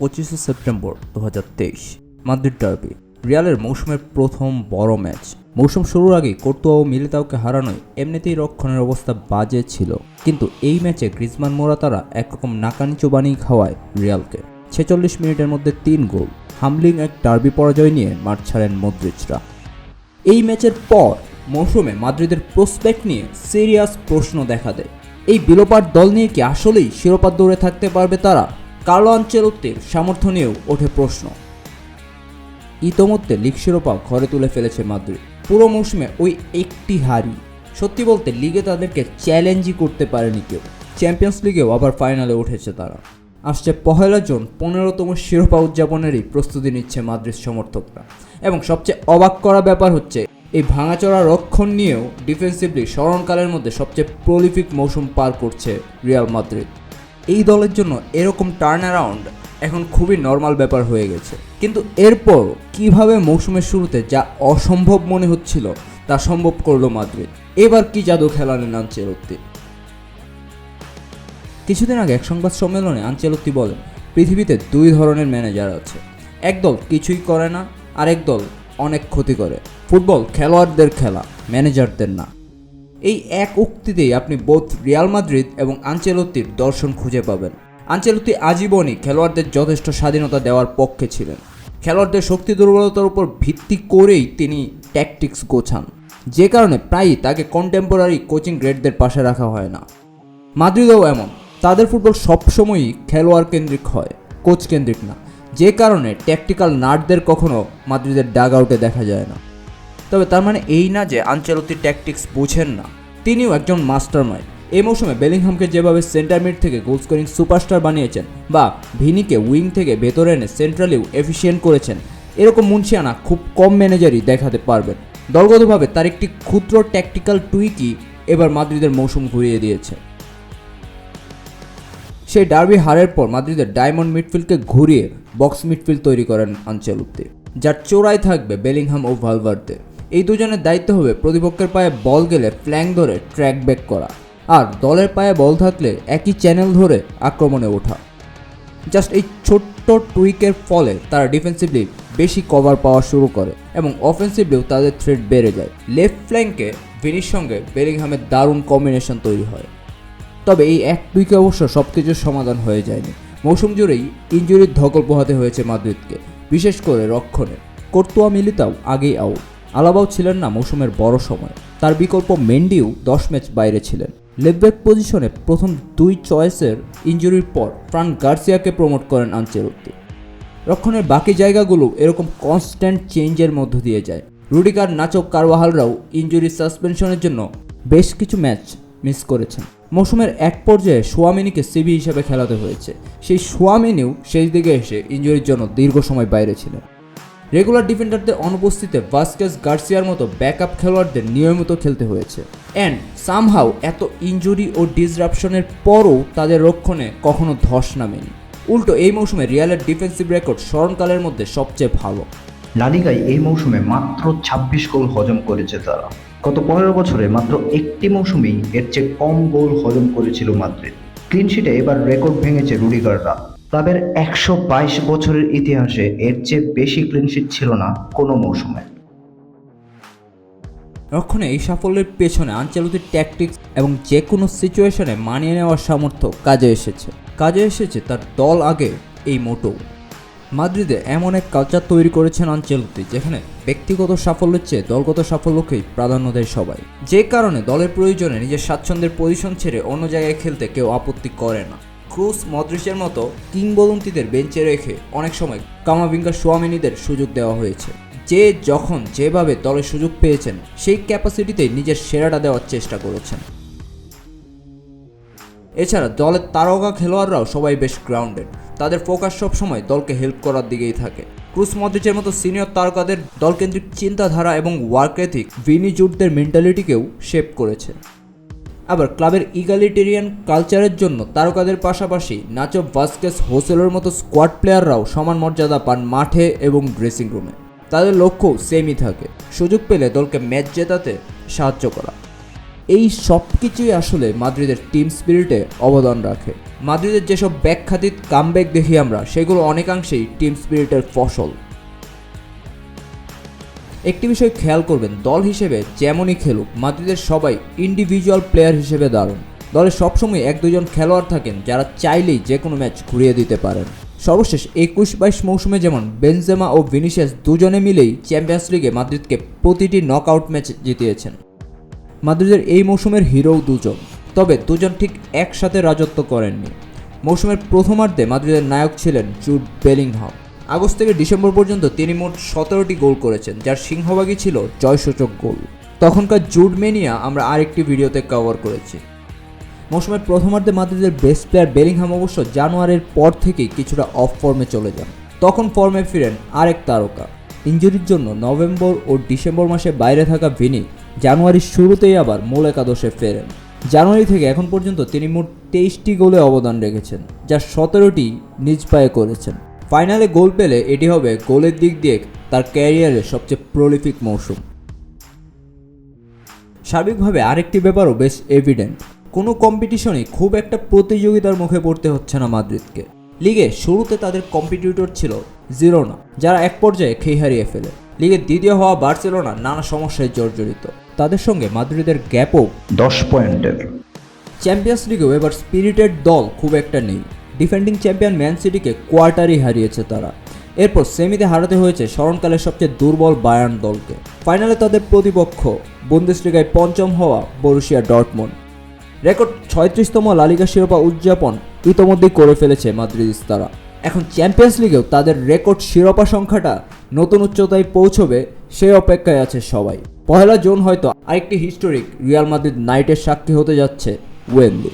পঁচিশে সেপ্টেম্বর দু হাজার তেইশ, মাদ্রিদ ডার্বি রিয়ালের মৌসুমের প্রথম বড় ম্যাচ মৌসুম শুরুর আগে কোর্তোয়া ও মিলিতাওকে হারানোয় এমনিতেই রক্ষণের অবস্থা বাজে ছিল। কিন্তু এই ম্যাচে গ্রিজমান মোরাতারা একরকম নাকানিচো বানিয়ে খাওয়ায় রিয়ালকে। ছেচল্লিশ মিনিটের মধ্যে তিন গোল, হামলিং এক ডার্বি পরাজয় নিয়ে মাঠ ছাড়েন মদ্রিচরা। এই ম্যাচের পর মৌসুমে মাদ্রিদের প্রসপেক্ট নিয়ে সিরিয়াস প্রশ্ন দেখা দেয়। এই বিলোপার দল নিয়ে কি আসলেই শিরোপা দৌড়ে থাকতে পারবে তারা? কার্লো আঞ্চেলত্তির সামর্থ্য নিয়েও ওঠে প্রশ্ন। ইতোমধ্যে লিগ শিরোপা ঘরে তুলে ফেলেছে মাদ্রিদ। পুরো মৌসুমে ওই একটি হারি সত্যি বলতে লিগে তাদেরকে চ্যালেঞ্জই করতে পারেনি কেউ। চ্যাম্পিয়ন্স লিগেও আবার ফাইনালে উঠেছে তারা। আসছে পহেলা জুন, পনেরোতম শিরোপা উদযাপনেরই প্রস্তুতি নিচ্ছে মাদ্রিদ সমর্থকরা। এবং সবচেয়ে অবাক করা ব্যাপার হচ্ছে, এই ভাঙাচড়া রক্ষণ নিয়েও ডিফেন্সিভলি স্মরণকালের মধ্যে সবচেয়ে প্রলিফিক মৌসুম পার করছে রিয়াল মাদ্রিদ। এই দলের জন্য এরকম টার্ন অ্যারাউন্ড এখন খুবই নর্মাল ব্যাপার হয়ে গেছে। কিন্তু এরপর কীভাবে মৌসুমের শুরুতে যা অসম্ভব মনে হচ্ছিল তা সম্ভব করল মাদ্রিদ। এবার কি জাদু খেলালেন আনচেলত্তি? কিছুদিন আগে এক সংবাদ সম্মেলনে আনচেলত্তি বলেন, পৃথিবীতে দুই ধরনের ম্যানেজার আছে। একদল কিছুই করে না, আরেক দল অনেক ক্ষতি করে। ফুটবল খেলোয়াড়দের খেলা ম্যানেজারদের না। এই এক উক্তিতেই আপনি বোধ রিয়াল মাদ্রিদ এবং আঞ্চেলত্তির দর্শন খুঁজে পাবেন। আঞ্চেলত্তি আজীবনই খেলোয়াড়দের যথেষ্ট স্বাধীনতা দেওয়ার পক্ষে ছিলেন। খেলোয়াড়দের শক্তি দুর্বলতার উপর ভিত্তি করেই তিনি ট্যাকটিক্স গোছান। যে কারণে প্রায়ই তাকে কন্টেম্পোরারি কোচিং গ্রেডদের পাশে রাখা হয় না। মাদ্রিদেও এমন। তাদের ফুটবল সবসময়ই খেলোয়াড় কেন্দ্রিক হয় কোচ কেন্দ্রিক না। যে কারণে ট্যাকটিক্যাল নাটদের কখনো মাদ্রিদের ডাগ আউটে দেখা যায় না। তবে তার মানে এই না যে আঞ্চলতি ট্যাকটিক্স বুঝেন না। তিনিও একজন মাস্টার মাইন্ড এই মৌসুমে বেলিংহামকে যেভাবে সেন্টার মিড থেকে গোল স্কোরিং সুপারস্টার বানিয়েছেন বা ভিনিকে উইং থেকে ভেতরে এনে সেন্ট্রালিও এফিসিয়েন্ট করেছেন, এরকম মুন্সিয়ানা খুব কম ম্যানেজারই দেখাতে পারবেন। দলগতভাবে তার একটি ক্ষুদ্র ট্যাকটিক্যাল টুইকই এবার মাদ্রিদের মৌসুম ঘুরিয়ে দিয়েছে। সেই ডার্বি হারের পর মাদ্রিদের ডায়মন্ড মিডফিল্ডকে ঘুরিয়ে বক্স মিডফিল্ড তৈরি করেন আঞ্চলুত্তি যার চোরাই থাকবে বেলিংহাম ও ভালভার্দে এই দুজনের দায়িত্ব হবে প্রতিপক্ষের পায়ে বল গেলে ফ্ল্যাঙ্ক ধরে ট্র্যাক ব্যাক করা আর দলের পায়ে বল থাকলে একই চ্যানেল ধরে আক্রমণে ওঠা। জাস্ট এই ছোট্ট টুইকের ফলে তারা ডিফেন্সিভলি বেশি কভার পাওয়া শুরু করে এবং অফেন্সিভলিও তাদের থ্রেড বেড়ে যায়। লেফট ফ্ল্যাঙ্কে ভিনির সঙ্গে বেলিংহামের দারুণ কম্বিনেশন তৈরি হয়। তবে এই এক টুইকে অবশ্য সব কিছুর সমাধান হয়ে যায়নি। মৌসুম জুড়েই ইঞ্জুরির ধকল পোহাতে হয়েছে মাদ্রিদকে, বিশেষ করে রক্ষণে। কর্তুয়া মিলিতাও আগেই আউট আলাবাও ছিলেন না মৌসুমের বড় সময়। তার বিকল্প মেন্ডিও দশ ম্যাচ বাইরে ছিলেন। লেফব্যাক পজিশনে প্রথম দুই চয়েসের ইঞ্জুরির পর ফ্রান গার্সিয়াকে প্রমোট করেন আঞ্চেলত্তি রক্ষণের বাকি জায়গাগুলো এরকম কনস্ট্যান্ট চেঞ্জের মধ্য দিয়ে যায়। রুডিকার নাচক কারওয়াহালরাও ইঞ্জুরি সাসপেনশনের জন্য বেশ কিছু ম্যাচ মিস করেছেন। মৌসুমের এক পর্যায়ে সোয়ামিনিকে সিবি হিসেবে খেলাতে হয়েছে। সেই সোয়ামিনিও শেষ দিকে এসে ইঞ্জুরির জন্য দীর্ঘ সময় বাইরে ছিলেন। রেগুলার ডিফেন্ডারদের অনুপস্থিতিতে ভাস্কেস গার্সিয়ার মতো ব্যাকআপ খেলোয়াড়দের নিয়মিত খেলতে হয়েছে। অ্যান্ড সামহাও এত ইঞ্জুরি ও ডিসরাপশনের পরও তাদের রক্ষণে কখনো ধস নামেনি। উল্টো এই মৌসুমে রিয়ালের ডিফেন্সিভ রেকর্ড স্মরণকালের মধ্যে সবচেয়ে ভালো। লালিগায় এই মৌসুমে মাত্র ছাব্বিশ গোল হজম করেছে তারা। গত পনেরো বছরে মাত্র একটি মৌসুমেই এর চেয়ে কম গোল হজম করেছিল মাদ্রিদ। ক্লিনশিটে এবার রেকর্ড ভেঙেছে রুডিগাররা। ক্লাবের একশো বাইশ বছরের ইতিহাসে এর চেয়ে বেশি ক্লিনশিট ছিল না কোনো মৌসুমে। রক্ষণে এই সাফল্যের পেছনে আঞ্চলিক ট্যাকটিক্স এবং যে কোনো সিচুয়েশনে মানিয়ে নেওয়ার সামর্থ্য কাজে এসেছে। কাজে এসেছে তার দল আগে এই মোটো। মাদ্রিদে এমন এক কালচার তৈরি করেছেন আঞ্চলতি যেখানে ব্যক্তিগত সাফল্যের চেয়ে দলগত সাফল্যকেই প্রাধান্য দেয় সবাই। যে কারণে দলের প্রয়োজনে নিজের স্বাচ্ছন্দ্যের পজিশন ছেড়ে অন্য জায়গায় খেলতে কেউ আপত্তি করে না। ক্রুস মদ্রিসের মতো কিংবদন্তিদের বেঞ্চে রেখে অনেক সময় কামাবিঙ্গা সোয়ামিনীদের সুযোগ দেওয়া হয়েছে। যে যখন যেভাবে দলে সুযোগ পেয়েছেন, সেই ক্যাপাসিটিতে নিজের সেরাটা দেওয়ার চেষ্টা করেছেন। এছাড়া দলের তারকা খেলোয়াড়রাও সবাই বেশ গ্রাউন্ডেড তাদের ফোকাস সব সময় দলকে হেল্প করার দিকেই থাকে। ক্রুস মদ্রিচের মতো সিনিয়র তারকাদের দলকেন্দ্রিক চিন্তাধারা এবং ওয়ার্ক এথিক ভিনি জুটদের মেন্টালিটিকেও শেপ করেছে। আবার ক্লাবের ইগালিটেরিয়ান কালচারের জন্য তারকাদের পাশাপাশি নাচো ভাস্কেস হোসেলের মতো স্কোয়াড প্লেয়াররাও সমান মর্যাদা পান মাঠে এবং ড্রেসিং রুমে তাদের লক্ষ্য সেমই থাকে। সুযোগ পেলে দলকে ম্যাচ জেতাতে সাহায্য করা। এই সব কিছুই আসলে মাদ্রিদের টিম স্পিরিটে অবদান রাখে। মাদ্রিদের যেসব ব্যাখ্যাতীত কামব্যাক দেখি আমরা, সেগুলো অনেকাংশেই টিম স্পিরিটের ফসল। একটি বিষয় খেয়াল করবেন, দল হিসেবে যেমনই খেলুক, মাদ্রিদের সবাই ইন্ডিভিজুয়াল প্লেয়ার হিসেবে দারুণ। দলে সবসময় এক দুজন খেলোয়াড় থাকেন যারা চাইলেই যে কোনো ম্যাচ ঘুরিয়ে দিতে পারেন। সর্বশেষ একুশ বাইশ মৌসুমে যেমন বেনজেমা ও ভিনিসিয়াস দুজনে মিলেই চ্যাম্পিয়ন্স লিগে মাদ্রিদকে প্রতিটি নকআউট ম্যাচ জিতিয়েছেন। মাদ্রিদের এই মৌসুমের হিরোও দুজন, তবে দুজন ঠিক একসাথে রাজত্ব করেননি। মৌসুমের প্রথমার্ধে মাদ্রিদের নায়ক ছিলেন জুড বেলিংহাম। আগস্ট থেকে ডিসেম্বর পর্যন্ত তিনি মোট সতেরোটি গোল করেছেন, যার সিংহভাগই ছিল জয়সূচক গোল। তখনকার জুড মেনিয়া আমরা আরেকটি ভিডিওতে কভার করেছি। মৌসুমের প্রথমার্ধে মাদ্রিদের বেস্ট প্লেয়ার বেলিংহাম অবশ্য জানুয়ারির পর থেকেই কিছুটা অফ ফর্মে চলে যান। তখন ফর্মে ফিরেন আরেক তারকা। ইঞ্জুরির জন্য নভেম্বর ও ডিসেম্বর মাসে বাইরে থাকা ভিনি জানুয়ারির শুরুতেই আবার মূল একাদশে ফেরেন। জানুয়ারি থেকে এখন পর্যন্ত তিনি মোট তেইশটি গোলে অবদান রেখেছেন যার সতেরোটি নিজ পায়ে করেছেন। ফাইনালে গোল পেলে এটি হবে গোলের দিক দিয়ে তার ক্যারিয়ারের সবচেয়ে প্রলিফিক মৌসুম। সার্বিকভাবে আরেকটি ব্যাপারও বেশ এভিডেন্ট কোনো কম্পিটিশনে খুব একটা প্রতিযোগিতার মুখে পড়তে হচ্ছে না মাদ্রিদকে। লিগে শুরুতে তাদের কম্পিটিটর ছিল জিরোনা যারা এক পর্যায়ে খেই হারিয়ে ফেলে। লিগে দ্বিতীয় হওয়া বার্সেলোনা নানা সমস্যায় জর্জরিত। তাদের সঙ্গে মাদ্রিদের গ্যাপও দশ পয়েন্টের। চ্যাম্পিয়ন্স লিগেও এবার স্পিরিটেড দল খুব একটা নেই। ডিফেন্ডিং চ্যাম্পিয়ন ম্যান সিটিকে কোয়ার্টারই হারিয়েছে তারা। এরপর সেমিতে হারাতে হয়েছে স্মরণকালের সবচেয়ে দুর্বল বায়ার্ন দলকে। ফাইনালে তাদের প্রতিপক্ষ বন্দেশলিগায় পঞ্চম হওয়া বরুশিয়া ডটমন্ড রেকর্ড ছয়ত্রিশতম লালিগা শিরোপা উদযাপন ইতোমধ্যেই করে ফেলেছে মাদ্রিদিস্তারা এখন চ্যাম্পিয়ন্স লিগেও তাদের রেকর্ড শিরোপা সংখ্যাটা নতুন উচ্চতায় পৌঁছবে সেই অপেক্ষায় আছে সবাই। পহেলা জুন হয়তো আরেকটি হিস্টোরিক রিয়াল মাদ্রিদ নাইটের সাক্ষী হতে যাচ্ছে ওয়েনলি